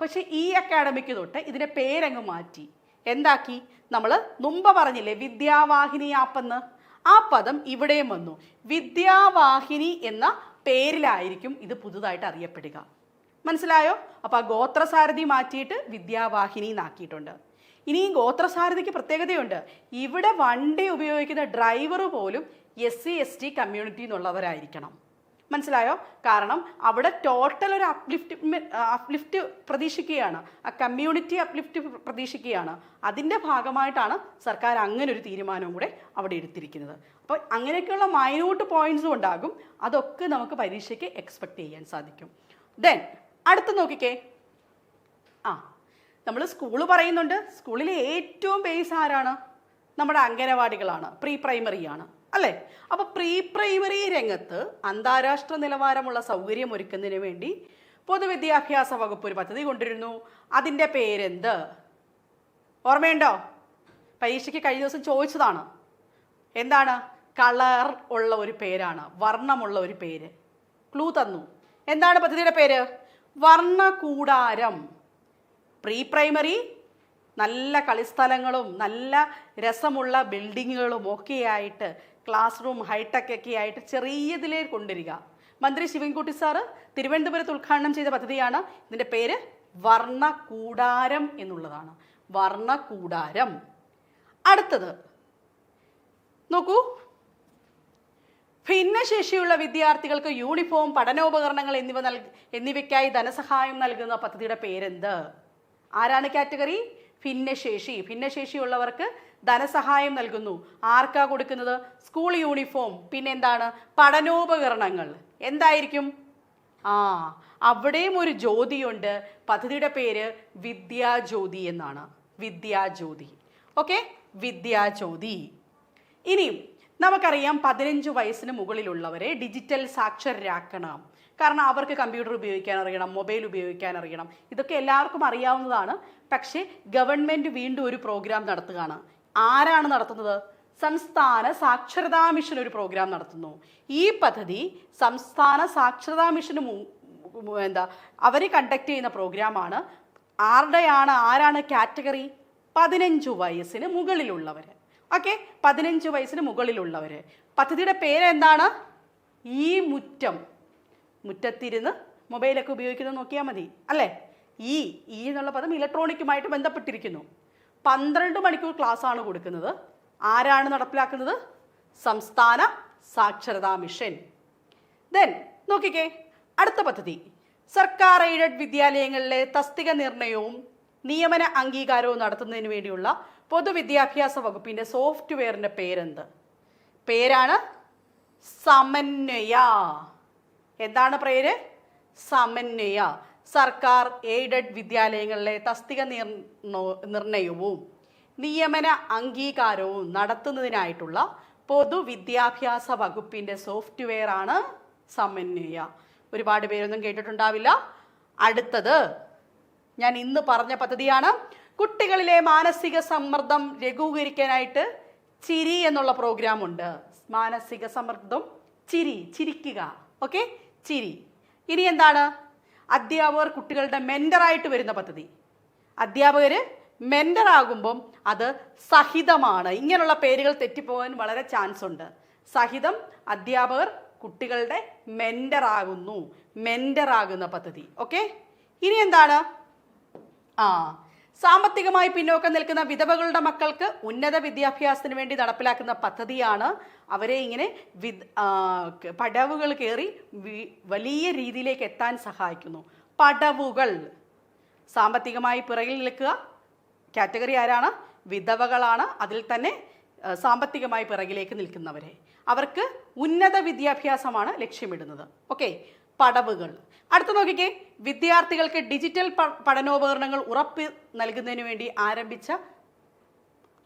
പക്ഷെ ഈ അക്കാഡമിക്ക് തൊട്ട് ഇതിന്റെ പേരങ്ങ് മാറ്റി. എന്താക്കി? നമ്മൾ മുമ്പ് പറഞ്ഞില്ലേ വിദ്യാവാഹിനി ആപ്പെന്ന് ആ പദം ഇവിടെയും വന്നു. വിദ്യാവാഹിനി എന്ന പേരിലായിരിക്കും ഇത് പുതുതായിട്ട് അറിയപ്പെടുക. മനസ്സിലായോ? അപ്പൊ ആ ഗോത്രസാരഥി മാറ്റിയിട്ട് വിദ്യാവാഹിനി എന്നാക്കിയിട്ടുണ്ട്. ഇനി ഈ ഗോത്രസാരഥിക്ക് പ്രത്യേകതയുണ്ട്. ഇവിടെ വണ്ടി ഉപയോഗിക്കുന്ന ഡ്രൈവർ പോലും S C S T community എന്നുള്ളവരായിരിക്കണം. മനസ്സിലായോ? കാരണം അവിടെ ടോട്ടൽ ഒരു അപ്ലിഫ്റ്റ് അപ്ലിഫ്റ്റ് പ്രതീക്ഷിക്കുകയാണ്. ആ കമ്മ്യൂണിറ്റി അപ്ലിഫ്റ്റ് പ്രതീക്ഷിക്കുകയാണ്. അതിന്റെ ഭാഗമായിട്ടാണ് സർക്കാർ അങ്ങനെ ഒരു തീരുമാനവും കൂടെ അവിടെ എടുത്തിരിക്കുന്നത്. അപ്പോൾ അങ്ങനെയൊക്കെയുള്ള മൈന്യൂട്ട് പോയിന്റ്സും ഉണ്ടാകും. അതൊക്കെ നമുക്ക് പരീക്ഷയ്ക്ക് എക്സ്പെക്ട് ചെയ്യാൻ സാധിക്കും. ദെൻ അടുത്ത് നോക്കിക്കേ. ആ നമ്മൾ സ്കൂൾ പറയുന്നുണ്ട്. സ്കൂളിലെ ഏറ്റവും ബേസ് ആരാണ്? നമ്മുടെ അംഗനവാടികളാണ്. പ്രീ പ്രൈമറിയാണ് അല്ലേ? അപ്പോൾ പ്രീ പ്രൈമറി രംഗത്ത് അന്താരാഷ്ട്ര നിലവാരമുള്ള സൗകര്യം ഒരുക്കുന്നതിന് വേണ്ടി പൊതുവിദ്യാഭ്യാസ വകുപ്പ് ഒരു പദ്ധതി കൊണ്ടിരുന്നു അതിന്റെ പേരെന്ത്? ഓർമ്മയുണ്ടോ? പരീക്ഷയ്ക്ക് കഴിഞ്ഞ ദിവസം ചോദിച്ചതാണ്. എന്താണ്? കളർ ഉള്ള ഒരു പേരാണ്. വർണമുള്ള ഒരു പേര്. ക്ലൂ തന്നു. എന്താണ് പദ്ധതിയുടെ പേര്? വർണകൂടാരം. പ്രീ പ്രൈമറി നല്ല കളിസ്ഥലങ്ങളും നല്ല രസമുള്ള ബിൽഡിങ്ങുകളും ഒക്കെയായിട്ട് ക്ലാസ് റൂം ഹൈടെക് ഒക്കെ ആയിട്ട് ചെറിയതിലേ കൊണ്ടുവരിക. മന്ത്രി ശിവൻകുട്ടി സാറ് തിരുവനന്തപുരത്ത് ഉദ്ഘാടനം ചെയ്ത പദ്ധതിയാണ്. ഇതിന്റെ പേര് വർണ കൂടാരം എന്നുള്ളതാണ്. വർണ കൂടാരം അടുത്തത്. നോക്കൂ ഭിന്നശേഷിയുള്ള വിദ്യാർത്ഥികൾക്ക് യൂണിഫോം പഠനോപകരണങ്ങൾ എന്നിവ നൽക എന്നിവയ്ക്കായി ധനസഹായം നൽകുന്ന പദ്ധതിയുടെ പേരെന്ത്? ആരാണ് കാറ്റഗറി? ഭിന്നശേഷി. ഭിന്നശേഷിയുള്ളവർക്ക് ധനസഹായം നൽകുന്നു. ആർക്കാ കൊടുക്കുന്നത്? School uniform. പിന്നെ എന്താണ് പഠനോപകരണങ്ങൾ. എന്തായിരിക്കും? ആ അവിടെയും ഒരു ജ്യോതിയുണ്ട്. പദ്ധതിയുടെ പേര് വിദ്യാജ്യോതി എന്നാണ്. വിദ്യാജ്യോതി. ഓക്കെ? വിദ്യാജ്യോതി. ഇനിയും നമുക്കറിയാം പതിനഞ്ച് വയസ്സിന് മുകളിലുള്ളവരെ ഡിജിറ്റൽ സാക്ഷരരാക്കണം. കാരണം അവർക്ക് കമ്പ്യൂട്ടർ ഉപയോഗിക്കാൻ അറിയണം മൊബൈൽ ഉപയോഗിക്കാൻ അറിയണം. ഇതൊക്കെ എല്ലാവർക്കും അറിയാവുന്നതാണ്. പക്ഷേ ഗവൺമെന്റ് വീണ്ടും ഒരു പ്രോഗ്രാം നടത്തുകയാണ്. ആരാണ് നടത്തുന്നത്? സംസ്ഥാന സാക്ഷരതാ മിഷൻ ഒരു പ്രോഗ്രാം നടത്തുന്നു. ഈ പദ്ധതി സംസ്ഥാന സാക്ഷരതാ മിഷന് എന്താ അവർ കണ്ടക്ട് ചെയ്യുന്ന പ്രോഗ്രാമാണ് ആരുടെയാണ് ആരാണ് കാറ്റഗറി പതിനഞ്ച് വയസ്സിന് മുകളിലുള്ളവർ ഓക്കെ? പതിനഞ്ച് വയസ്സിന് മുകളിലുള്ളവർ പദ്ധതിയുടെ പേരെന്താണ്? ഈ മുറ്റം. മുറ്റത്തിരുന്ന് മൊബൈലൊക്കെ ഉപയോഗിക്കുന്നത് നോക്കിയാൽ മതി. അല്ലേ? ഈ ഈ എന്നുള്ള പദം ഇലക്ട്രോണിക്കുമായിട്ട് ബന്ധപ്പെട്ടിരിക്കുന്നു. പന്ത്രണ്ട് മണിക്കൂർ ക്ലാസ് ആണ് കൊടുക്കുന്നത്. ആരാണ് നടപ്പിലാക്കുന്നത്? സംസ്ഥാന സാക്ഷരതാ മിഷൻ. ദെൻ നോക്കിക്കേ. അടുത്ത പദ്ധതി. സർക്കാർ എയ്ഡഡ് വിദ്യാലയങ്ങളിലെ തസ്തിക നിർണയവും നിയമന അംഗീകാരവും നടത്തുന്നതിന് വേണ്ടിയുള്ള പൊതുവിദ്യാഭ്യാസ വകുപ്പിന്റെ സോഫ്റ്റ്വെയറിന്റെ പേരെന്ത്? പേരാണ് സമന്വയ. എന്താണ് പേര്? സമന്വയ. സർക്കാർ എയ്ഡഡ് വിദ്യാലയങ്ങളിലെ തസ്തിക നിർണ- നിർണയവും നിയമന അംഗീകാരവും നടത്തുന്നതിനായിട്ടുള്ള പൊതുവിദ്യാഭ്യാസ വകുപ്പിന്റെ സോഫ്റ്റ്വെയർ ആണ് സമന്വയ. ഒരുപാട് പേരൊന്നും കേട്ടിട്ടുണ്ടാവില്ല. അടുത്തത് ഞാൻ ഇന്ന് പറഞ്ഞ പദ്ധതിയാണ് കുട്ടികളിലെ മാനസിക സമ്മർദ്ദം ലഘൂകരിക്കാനായിട്ട് ചിരി എന്നുള്ള പ്രോഗ്രാം ഉണ്ട് മാനസിക സമ്മർദ്ദം ചിരി ചിരിക്കുക. ഓക്കെ ചിരി. ഇനി എന്താണ്? അധ്യാപകർ കുട്ടികളുടെ മെന്ററായിട്ട് വരുന്ന പദ്ധതി. അധ്യാപകർ മെന്റർ ആകുമ്പം അത് സഹിതമാണ്. ഇങ്ങനെയുള്ള പേരുകൾ തെറ്റിപ്പോകാൻ വളരെ ചാൻസ് ഉണ്ട്. സഹിതം അധ്യാപകർ കുട്ടികളുടെ മെന്ററാകുന്ന മെന്റർ ആകുന്ന പദ്ധതി. ഓക്കെ ഇനി എന്താണ്? ആ. സാമ്പത്തികമായി പിന്നോക്കം നിൽക്കുന്ന വിധവകളുടെ മക്കൾക്ക് ഉന്നത വിദ്യാഭ്യാസത്തിന് വേണ്ടി നടപ്പിലാക്കുന്ന പദ്ധതിയാണ് അവരെ ഇങ്ങനെ പടവുകൾ കയറി വലിയ രീതിയിലേക്ക് എത്താൻ സഹായിക്കുന്നു. പടവുകൾ. സാമ്പത്തികമായി പിറകിൽ നിൽക്കുക. കാറ്റഗറി ആരാണ്? വിധവകളാണ്. അതിൽ തന്നെ സാമ്പത്തികമായി പിറകിലേക്ക് നിൽക്കുന്നവരെ. അവർക്ക് ഉന്നത വിദ്യാഭ്യാസമാണ് ലക്ഷ്യമിടുന്നത്. ഓക്കെ. പടവുകൾ. അടുത്ത നോക്കിക്കേ. വിദ്യാർത്ഥികൾക്ക് ഡിജിറ്റൽ പഠനോപകരണങ്ങൾ ഉറപ്പ് നൽകുന്നതിന് വേണ്ടി ആരംഭിച്ച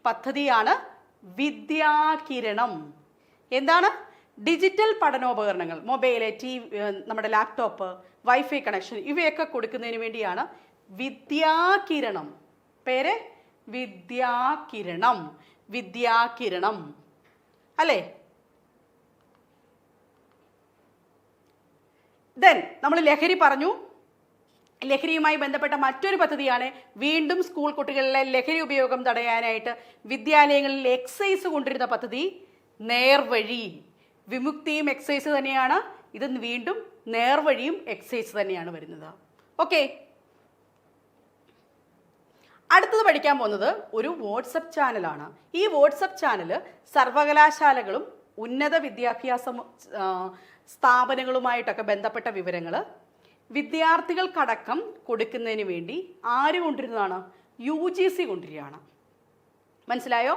പദ്ധതിയാണ് വിദ്യാകിരണം. എന്താണ്? ഡിജിറ്റൽ പഠനോപകരണങ്ങൾ. മൊബൈൽ ടി നമ്മുടെ ലാപ്ടോപ്പ് വൈഫൈ കണക്ഷൻ ഇവയൊക്കെ കൊടുക്കുന്നതിന് വേണ്ടിയാണ് വിദ്യാകിരണം. പേര് വിദ്യാകിരണം. വിദ്യാകിരണം. അല്ലേ? ദെൻ നമ്മൾ ലഹരി പറഞ്ഞു. ലഹരിയുമായി ബന്ധപ്പെട്ട മറ്റൊരു പദ്ധതിയാണ് വീണ്ടും സ്കൂൾ കുട്ടികളിലെ ലഹരി ഉപയോഗം തടയാനായിട്ട് വിദ്യാലയങ്ങളിൽ എക്സൈസ് കൊണ്ടിരുന്ന പദ്ധതി നേർവഴി. വിമുക്തിയും എക്സൈസ് തന്നെയാണ്. ഇത് വീണ്ടും നേർവഴിയും എക്സൈസ് തന്നെയാണ് വരുന്നത്. ഓക്കെ അടുത്തത് പഠിക്കാൻ പോകുന്നത് ഒരു വാട്സപ്പ് ചാനലാണ് ഈ വാട്സപ്പ് ചാനൽ സർവകലാശാലകളും ഉന്നത വിദ്യാഭ്യാസ സ്ഥാപനങ്ങളുമായിട്ടൊക്കെ ബന്ധപ്പെട്ട വിവരങ്ങൾ വിദ്യാർത്ഥികൾക്കടക്കം കൊടുക്കുന്നതിന് വേണ്ടി ആര് കൊണ്ടിരുന്നതാണ് യു ജി സി കൊണ്ടിരിക്കുകയാണ് മനസ്സിലായോ?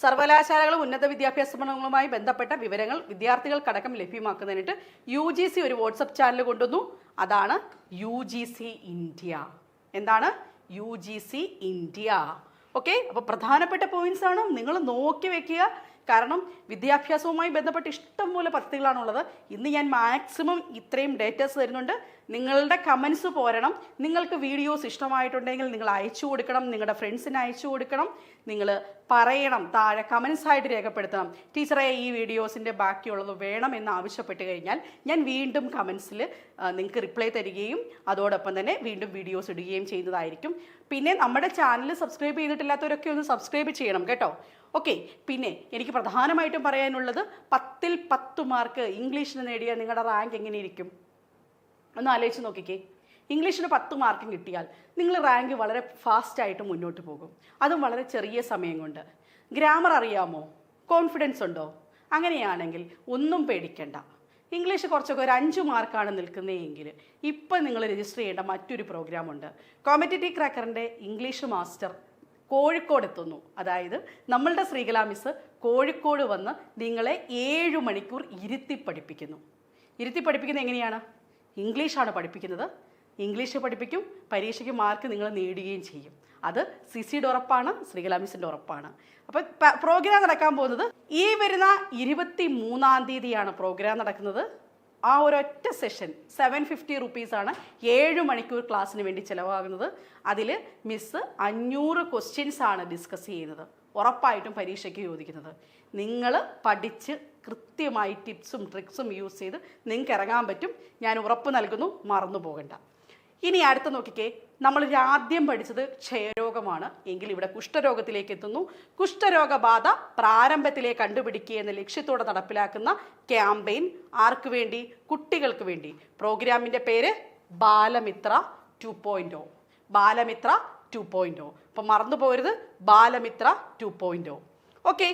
സർവകലാശാലകളും ഉന്നത വിദ്യാഭ്യാസ സ്ഥാപനങ്ങളുമായി ബന്ധപ്പെട്ട വിവരങ്ങൾ വിദ്യാർത്ഥികൾക്കടക്കം ലഭ്യമാക്കുന്നതിനായിട്ട് യു ജി സി ഒരു വാട്സപ്പ് ചാനൽ കൊണ്ടുവന്നു. അതാണ് യു ജി സി ഇന്ത്യ. എന്താണ്? U G C India. Okay? അപ്പോൾ പ്രധാനപ്പെട്ട പോയിന്റ്സ് ആണ്. നിങ്ങൾ നോക്കി വെക്കുക. കാരണം വിദ്യാഭ്യാസവുമായി ബന്ധപ്പെട്ട് ഇഷ്ടംപോലെ പദ്ധതികളാണുള്ളത്. ഇന്ന് ഞാൻ മാക്സിമം ഇത്രയും ഡേറ്റാസ് തരുന്നുണ്ട്. നിങ്ങളുടെ കമൻസ് പോരണം. നിങ്ങൾക്ക് വീഡിയോസ് ഇഷ്ടമായിട്ടുണ്ടെങ്കിൽ നിങ്ങൾ അയച്ചു കൊടുക്കണം. നിങ്ങളുടെ ഫ്രണ്ട്സിന് അയച്ചു കൊടുക്കണം. നിങ്ങൾ പറയണം. താഴെ കമൻസ് ആയിട്ട് രേഖപ്പെടുത്തണം. ടീച്ചറെ ഈ വീഡിയോസിന്റെ ബാക്കിയുള്ളത് വേണം എന്ന് ആവശ്യപ്പെട്ട് കഴിഞ്ഞാൽ ഞാൻ വീണ്ടും കമൻസിൽ നിങ്ങൾക്ക് റിപ്ലൈ തരികയും അതോടൊപ്പം തന്നെ വീണ്ടും വീഡിയോസ് ഇടുകയും ചെയ്യുന്നതായിരിക്കും. പിന്നെ നമ്മുടെ ചാനൽ സബ്സ്ക്രൈബ് ചെയ്തിട്ടില്ലാത്തവരൊക്കെ ഒന്ന് സബ്സ്ക്രൈബ് ചെയ്യണം കേട്ടോ. ഓക്കെ പിന്നെ എനിക്ക് പ്രധാനമായിട്ടും പറയാനുള്ളത് പത്തിൽ പത്ത് മാർക്ക് ഇംഗ്ലീഷിന് നേടിയാൽ നിങ്ങളുടെ റാങ്ക് എങ്ങനെയിരിക്കും? ഒന്ന് ആലോചിച്ച് നോക്കിക്കേ. ഇംഗ്ലീഷിന് പത്ത് മാർക്കും കിട്ടിയാൽ നിങ്ങൾ റാങ്ക് വളരെ ഫാസ്റ്റായിട്ട് മുന്നോട്ട് പോകും. അതും വളരെ ചെറിയ സമയം കൊണ്ട്. ഗ്രാമർ അറിയാമോ? കോൺഫിഡൻസ് ഉണ്ടോ? അങ്ങനെയാണെങ്കിൽ ഒന്നും പേടിക്കണ്ട. ഇംഗ്ലീഷ് കുറച്ചൊക്കെ ഒരു അഞ്ച് മാർക്കാണ് നിൽക്കുന്നതെങ്കിൽ ഇപ്പം നിങ്ങൾ രജിസ്റ്റർ ചെയ്യേണ്ട മറ്റൊരു പ്രോഗ്രാമുണ്ട് കോമ്പറ്റേറ്റീവ് ക്രാക്കറിന്റെ ഇംഗ്ലീഷ് മാസ്റ്റർ കോഴിക്കോട് എത്തുന്നു. അതായത് നമ്മളുടെ ശ്രീകലാ മിസ് കോഴിക്കോട് വന്ന് നിങ്ങളെ ഏഴ് മണിക്കൂർ ഇരുത്തി പഠിപ്പിക്കുന്നു. ഇരുത്തി പഠിപ്പിക്കുന്നത് എങ്ങനെയാണ്? ഇംഗ്ലീഷാണ് പഠിപ്പിക്കുന്നത്. ഇംഗ്ലീഷ് പഠിപ്പിക്കും പരീക്ഷയ്ക്ക് മാർക്ക് നിങ്ങൾ നേടുകയും ചെയ്യും. അത് സിസിയുടെ ഉറപ്പാണ് ശ്രീകലാ മിസിന്റെ ഉറപ്പാണ് അപ്പോൾ പ്രോഗ്രാം നടക്കാൻ പോകുന്നത് ഈ വരുന്ന ഇരുപത്തി മൂന്നാം തീയതിയാണ് പ്രോഗ്രാം നടക്കുന്നത്. ആ ഒരൊറ്റ സെഷൻ സെവൻ ഫിഫ്റ്റി റുപ്പീസാണ് ഏഴ് മണിക്കൂർ ക്ലാസ്സിന് വേണ്ടി ചിലവാകുന്നത്. അതിൽ മിസ്സ് അഞ്ഞൂറ് ആണ് ഡിസ്കസ് ചെയ്യുന്നത്. ഉറപ്പായിട്ടും പരീക്ഷയ്ക്ക് ചോദിക്കുന്നത്. നിങ്ങൾ പഠിച്ച് കൃത്യമായി ടിപ്സും ട്രിക്സും യൂസ് ചെയ്ത് നിങ്ങൾക്ക് ഇറങ്ങാൻ പറ്റും. ഞാൻ ഉറപ്പ് നൽകുന്നു മറന്നു പോകണ്ട ഇനി അടുത്ത നോക്കിക്കേ. നമ്മൾ ആദ്യം പഠിച്ചത് ക്ഷയരോഗമാണ്. എങ്കിൽ ഇവിടെ കുഷ്ഠരോഗത്തിലേക്ക് എത്തുന്നു. കുഷ്ഠരോഗബാധ പ്രാരംഭത്തിലെ കണ്ടുപിടിക്കുക എന്ന ലക്ഷ്യത്തോടെ നടപ്പിലാക്കുന്ന ക്യാമ്പയിൻ ആർക്ക് വേണ്ടി? കുട്ടികൾക്ക് വേണ്ടി. പ്രോഗ്രാമിന്റെ പേര് Balamithra two point Balamithra two point അപ്പം മറന്നു പോരുത് ബാലമിത്ര ടു പോയിന്റ് ഓക്കെ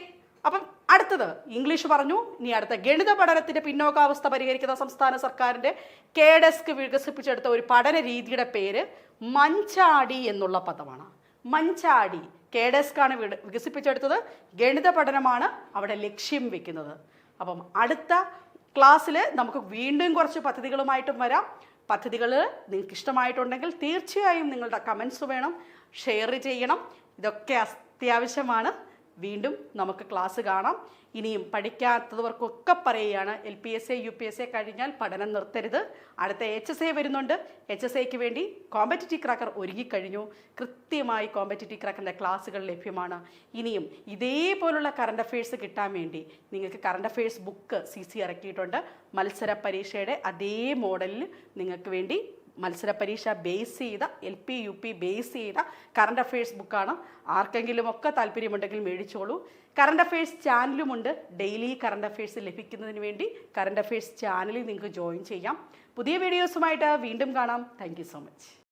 അപ്പം അടുത്തത് ഇംഗ്ലീഷ് പറഞ്ഞു ഇനി അടുത്ത ഗണിത പഠനത്തിന്റെ പിന്നോക്കാവസ്ഥ പരിഹരിക്കുന്ന സംസ്ഥാന സർക്കാരിന്റെ കെ ഡെസ്ക് വികസിപ്പിച്ചെടുത്ത ഒരു പഠന രീതിയുടെ പേര് മഞ്ചാടി എന്നുള്ള പദമാണ്. മഞ്ചാടി കെ ഡെസ്ക് ആണ് വികസിപ്പിച്ചെടുത്തത് ഗണിത പഠനമാണ് അവിടെ ലക്ഷ്യം വെക്കുന്നത്. അപ്പം അടുത്ത ക്ലാസ്സിൽ നമുക്ക് വീണ്ടും കുറച്ച് പദ്ധതികളുമായിട്ടും വരാം. പദ്ധതികൾ നിങ്ങൾക്ക് ഇഷ്ടമായിട്ടുണ്ടെങ്കിൽ തീർച്ചയായും നിങ്ങളുടെ കമൻസ് വേണം ഷെയർ ചെയ്യണം. ഇതൊക്കെ അത്യാവശ്യമാണ്. വീണ്ടും നമുക്ക് ക്ലാസ് കാണാം. ഇനിയും പഠിക്കാത്തവർക്കൊക്കെ പറയുകയാണ് L P S A U P S A കഴിഞ്ഞാൽ പഠനം നിർത്തരുത്. അടുത്ത എച്ച് എസ് എ വരുന്നുണ്ട്. എച്ച് എസ് എക്ക് വേണ്ടി കോമ്പറ്റിറ്റീവ് ക്രാക്കർ ഒരുങ്ങിക്കഴിഞ്ഞു. കൃത്യമായി കോമ്പറ്റിറ്റീവ് ക്രാക്കറിന്റെ ക്ലാസ്സുകൾ ലഭ്യമാണ്. ഇനിയും ഇതേപോലുള്ള കറണ്ട് അഫയേഴ്സ് കിട്ടാൻ വേണ്ടി നിങ്ങൾക്ക് current affairs book C C ഇറക്കിയിട്ടുണ്ട്. മത്സര പരീക്ഷയുടെ അതേ മോഡലിൽ നിങ്ങൾക്ക് വേണ്ടി മത്സര പരീക്ഷ ബേസ് ചെയ്ത L P U P base ചെയ്ത കറണ്ട് അഫയേഴ്സ് ബുക്കാണ് ആർക്കെങ്കിലും ഒക്കെ താല്പര്യമുണ്ടെങ്കിൽ മേടിച്ചോളൂ. കറണ്ട് അഫയേഴ്സ് ചാനലുമുണ്ട് ഡെയിലി കറണ്ട് അഫയേഴ്സ് ലഭിക്കുന്നതിന് വേണ്ടി കറണ്ട് അഫയേഴ്സ് ചാനലിൽ നിങ്ങൾക്ക് ജോയിൻ ചെയ്യാം. പുതിയ വീഡിയോസുമായിട്ട് വീണ്ടും കാണാം. Thank so much